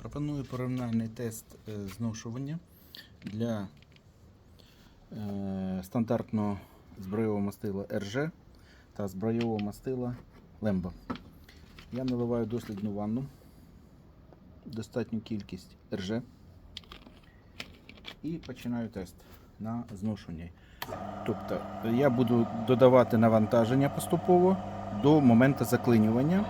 Пропоную порівняльний тест е, зношування для е, стандартного збройового мастила РЖ та збройового мастила Лембо. Я наливаю дослідну ванну, достатню кількість РЖ і починаю тест на зношення. Тобто я буду додавати навантаження поступово до моменту заклинювання.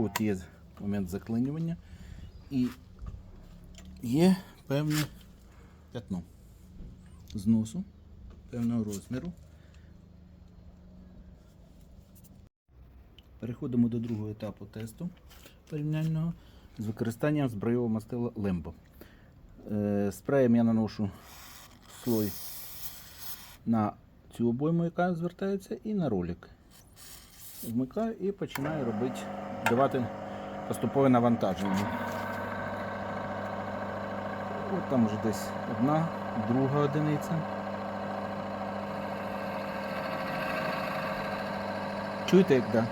От є момент заклинювання і є певне п'ятно зносу певного розміру. Переходимо до другого етапу тесту порівняльного з використанням збройового мастила Лембо. Е, Спреєм я наношу слой на цю обойму, яка звертається, і на ролик. Вмикаю і починаю робити, давати поступове навантаження. От там вже десь одна, друга одиниця. Чуєте, як да?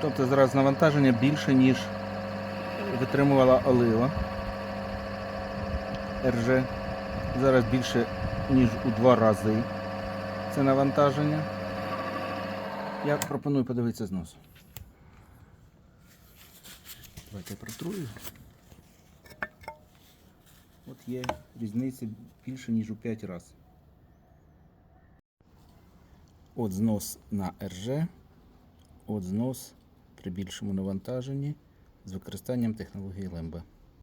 Тобто зараз навантаження більше, ніж витримувала олива. РЖ. Зараз більше, ніж у два рази це навантаження. Я пропоную подивитися знос. Давайте я протрую. От є різниця більше, ніж у 5 разів. От знос на РЖ, от знос при більшому навантаженні з використанням технології Лембе.